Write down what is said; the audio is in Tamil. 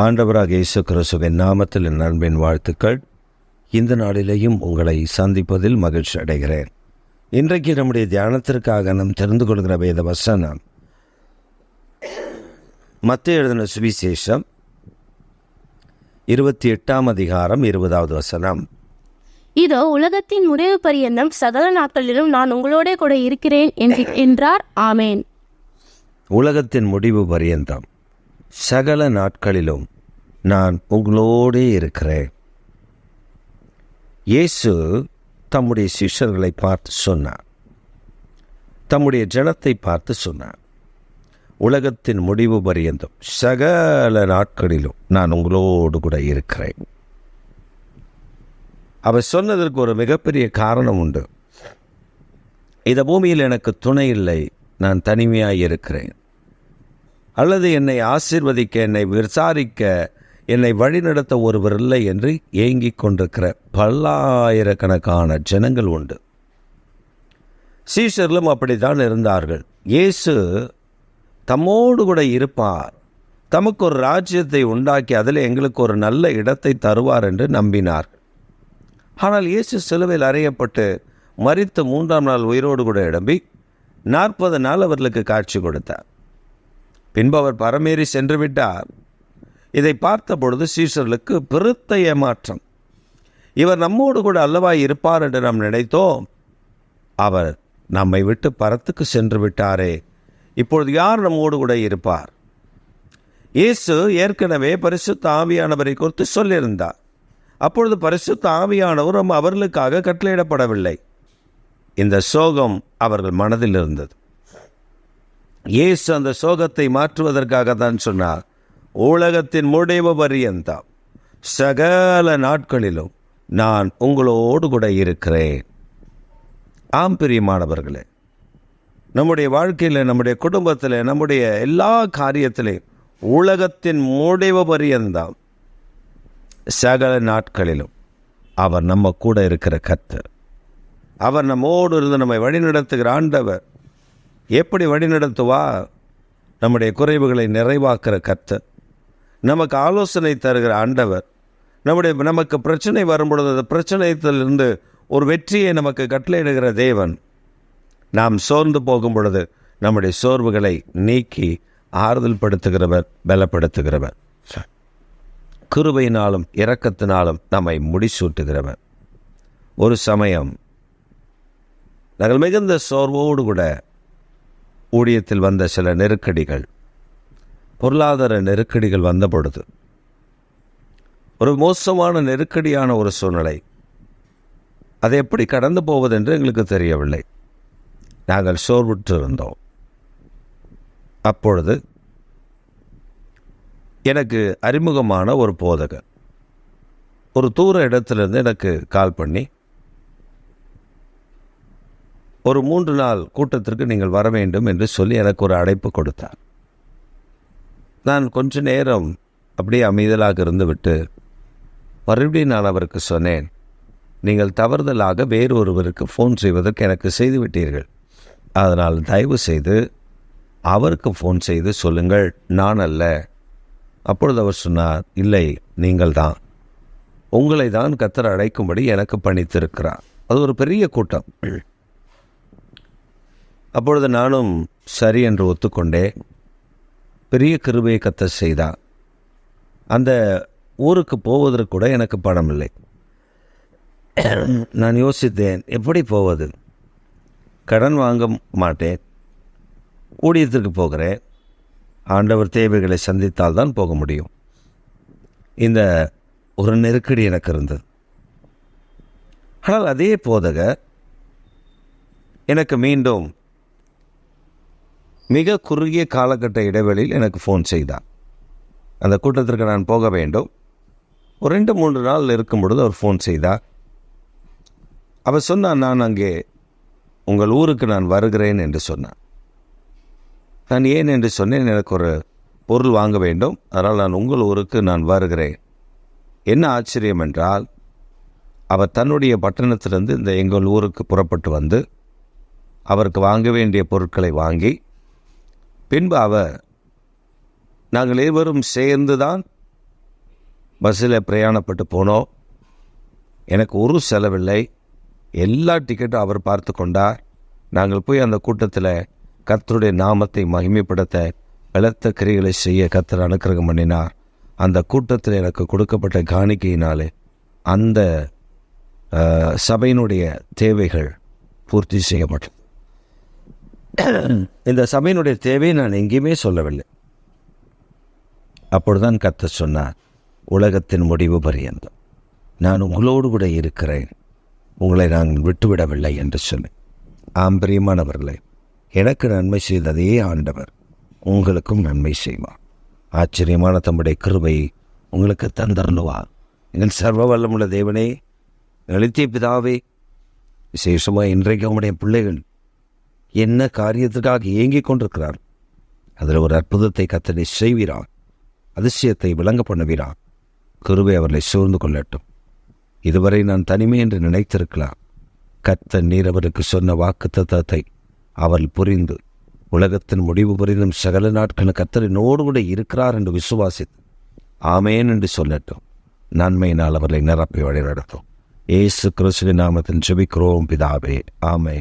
ஆண்டவராக இயேசு கிறிஸ்துவின் நாமத்தில் என் அன்பின் வாழ்த்துக்கள். இந்த நாளிலேயும் உங்களை சந்திப்பதில் மகிழ்ச்சி அடைகிறேன். இன்றைக்கு நம்முடைய தியானத்திற்காக நாம் தெரிந்து கொள்கிற வேத வசனம் மத்திய எழுதின சுவிசேஷம் இருபத்தி எட்டாம் அதிகாரம் இருபதாவது வசனம். இதோ உலகத்தின் முடிவு பரியந்தம் சகல நாட்களிலும் நான் உங்களோடே கூட இருக்கிறேன் என்று- என்றார். ஆமேன். உலகத்தின் முடிவு பரியந்தம். சகல நாட்களிலும் நான் உங்களோடே இருக்கிறேன். இயேசு தம்முடைய சிஷ்யர்களை பார்த்து சொன்னார். தம்முடைய ஜனத்தை பார்த்து சொன்னார். உலகத்தின் முடிவு பரியந்தம் சகல நாட்களிலும் நான் உங்களோடு கூட இருக்கிறேன். அவர் சொன்னதற்கு ஒரு மிகப்பெரிய காரணம் உண்டு. இந்த பூமியில் எனக்கு துணை இல்லை நான் தனிமையாக இருக்கிறேன். அல்லது என்னை ஆசிர்வதிக்க என்னை விசாரிக்க என்னை வழிநடத்த ஒருவர் இல்லை என்று ஏங்கிக் கொண்டிருக்கிற பல்லாயிரக்கணக்கான ஜனங்கள் உண்டு. சீஷர்களும் அப்படித்தான் இருந்தார்கள். இயேசு தம்மோடு கூட இருப்பார். தமக்கு ஒரு ராஜ்யத்தை உண்டாக்கி அதில் எங்களுக்கு ஒரு நல்ல இடத்தை தருவார் என்று நம்பினார் ஆனால் இயேசு சிலுவையில் அறையப்பட்டு மறித்து மூன்றாம் நாள் உயிரோடு கூட இடம்பி நாற்பது நாள் அவர்களுக்கு காட்சி கொடுத்தார். பின்பு அவர் பரமேறி சென்று விட்டார். இதை பார்த்த பொழுது சீஷர்களுக்கு பெருத்த ஏமாற்றம் இவர் நம்மோடு கூட அல்லவா இருப்பார் என்று நாம் நினைத்தோம். அவர் நம்மை விட்டு பரத்துக்கு சென்று விட்டாரே. இப்பொழுது யார் நம்மோடு கூட இருப்பார்? இயேசு ஏற்கனவே பரிசுத்த ஆவியானவரை குறித்து சொல்லியிருந்தார். அப்பொழுது பரிசுத்த ஆவியானவரும் அவர்களுக்காக கட்டளையிடப்படவில்லை. இந்த சோகம் அவர்கள் மனதில் இருந்தது. இயேசு அந்த சோகத்தை மாற்றுவதற்காக தான் சொன்னார். உலகத்தின் முடிவு பரியந்தம் சகல நாட்களிலும் நான் உங்களோடு கூட இருக்கிறேன். ஆம் பிரியமானவர்களே. நம்முடைய வாழ்க்கையில் நம்முடைய குடும்பத்தில் நம்முடைய எல்லா காரியத்திலையும் உலகத்தின் முடிவு பரியந்தம் சகல நாட்களிலும் அவர் நம்ம கூட இருக்கிற கத்தர் அவர் நம்மோடு இருந்து நம்மை வழிநடத்துகிற ஆண்டவர். எப்படி வழிநடத்துவா? நம்முடைய குறைவுகளை நிறைவாக்குற கத்தர் நமக்கு ஆலோசனை தருகிற ஆண்டவர் நம்முடைய நமக்கு பிரச்சனை வரும்பொழுது அந்த பிரச்சனையிலிருந்து ஒரு வெற்றியை நமக்கு கட்டளையிடுகிற தேவன். நாம் சோர்ந்து போகும் பொழுது நம்முடைய சோர்வுகளை நீக்கி ஆறுதல் படுத்துகிறவர் பலப்படுத்துகிறவர். கிருபையினாலும் இரக்கத்தினாலும் நம்மை முடிசூட்டுகிறவர். ஒரு சமயம் நாங்கள் மிகுந்த சோர்வோடு கூட ஊழியத்தில் வந்த சில நெருக்கடிகள் பொருளாதார நெருக்கடிகள் வந்த பொழுது ஒரு மோசமான நெருக்கடியான ஒரு சூழ்நிலை. அதை எப்படி கடந்து போவதென்று எங்களுக்கு தெரியவில்லை. நாங்கள் சோர்வுற்று இருந்தோம் அப்பொழுது எனக்கு அறிமுகமான ஒரு போதகர் ஒரு தூர இடத்திலிருந்து எனக்கு கால் பண்ணி ஒரு மூன்று நாள் கூட்டத்திற்கு நீங்கள் வர வேண்டும் என்று சொல்லி எனக்கு ஒரு அழைப்பு கொடுத்தார். நான் கொஞ்ச நேரம் அப்படியே அமைதலாக இருந்துவிட்டு மறுபடியும் நான் அவருக்கு சொன்னேன் நீங்கள் தவறுதலாக வேறொருவருக்கு ஃபோன் செய்வதற்கு எனக்கு செய்துவிட்டீர்கள். அதனால் தயவு செய்து அவருக்கு ஃபோன் செய்து சொல்லுங்கள் நான் அல்ல. அப்பொழுது அவர் சொன்னார் இல்லை நீங்கள் தான். உங்களை தான் கத்தர் அழைக்கும்படி எனக்கு பணித்திருக்கிறார். அது ஒரு பெரிய கூட்டம். அப்பொழுது நானும் சரி என்று ஒத்துக்கொண்டேன். பெரிய கிருபையை கத்த செய்தார். அந்த ஊருக்கு போவதற்கு கூட எனக்கு பணம் இல்லை. நான் யோசித்தேன் எப்படி போவது? கடன் வாங்க மாட்டேன் ஊழியத்திற்கு போகிறேன். ஆண்டவர் தேவைகளை சந்தித்தால் தான் போக முடியும். இந்த ஒரு நெருக்கடி எனக்கு இருந்தது. ஆனால் அதே போதக எனக்கு மீண்டும் மிக குறுகிய காலகட்ட இடைவெளியில் எனக்கு ஃபோன் செய்தார் அந்த கூட்டத்திற்கு நான் போக வேண்டும். ஒரு ரெண்டு மூன்று நாள் இருக்கும் பொழுது அவர் ஃபோன் செய்தார். அவர் சொன்னார் நான் அங்கே உங்கள் ஊருக்கு நான் வருகிறேன் என்று சொன்னான் நான் ஏன்? என்று சொன்னேன். எனக்கு ஒரு பொருள் வாங்க வேண்டும். அதனால் நான் உங்கள் ஊருக்கு நான் வருகிறேன். என்ன ஆச்சரியம் என்றால் அவர் தன்னுடைய பட்டணத்திலிருந்து இந்த எங்கள் ஊருக்கு புறப்பட்டு வந்து அவருக்கு வாங்க வேண்டிய பொருட்களை வாங்கி பின்பு அவர் நாங்கள் இருவரும் சேர்ந்து தான் பஸ்ஸில் பிரயாணப்பட்டு போனோம். எனக்கு ஒரு செலவில்லை. எல்லா டிக்கெட்டும் அவர் பார்த்து கொண்டார். நாங்கள் போய் அந்த கூட்டத்தில் கத்தருடைய நாமத்தை மகிமைப்படுத்த பலத்த கிரிகளை செய்ய கத்தர் அனுக்கிரகம் பண்ணினார். அந்த கூட்டத்தில் எனக்கு கொடுக்கப்பட்ட காணிக்கையினாலே அந்த சபையினுடைய தேவைகள் பூர்த்தி செய்யப்பட்டது இந்த சபையினுடைய தேவையை நான் எங்கேயுமே சொல்லவில்லை. அப்பொழுதுதான் கத்த சொன்னார் உலகத்தின் முடிவு பரியந்தம். நான் உங்களோடு கூட இருக்கிறேன். உங்களை நான் விட்டுவிடவில்லை என்று சொன்னேன். ஆம் பிரியமானவர்களே எனக்கு நன்மை செய்ததே ஆண்டவர். உங்களுக்கும் நன்மை செய்வார். ஆச்சரியமான தம்முடைய கிருபை உங்களுக்கு தந்தருளுவார். எங்கள் சர்வ வல்லமுள்ள தேவனே எழுத்திய பிதாவே விசேஷமாக இன்றைக்கு உங்களுடைய பிள்ளைகள் என்ன காரியத்துக்காக ஏங்கிக் கொண்டிருக்கிறார்? அதில் ஒரு அற்புதத்தை கத்தனை செய்வீரான் அதிசயத்தை விளங்க பண்ணுவீரான் குருவை அவர்களை சூழ்ந்து கொள்ளட்டும். இதுவரை நான் தனிமை என்று நினைத்திருக்கலாம். கத்த நீர் அவருக்கு சொன்ன வாக்கு தத்தத்தை அவர் புரிந்து உலகத்தின் முடிவு புரிந்தும் சகல நாட்கள் கத்தரினோடு கூட இருக்கிறார் என்று விசுவாசித்து ஆமேன் என்று சொல்லட்டும். நன்மையினால் அவர்களை நிரப்பி வழிநடத்தும். ஏசு கிறிஸ்துவின் நாமத்தில் ஜெபிக்கிறோம் பிதாவே ஆமே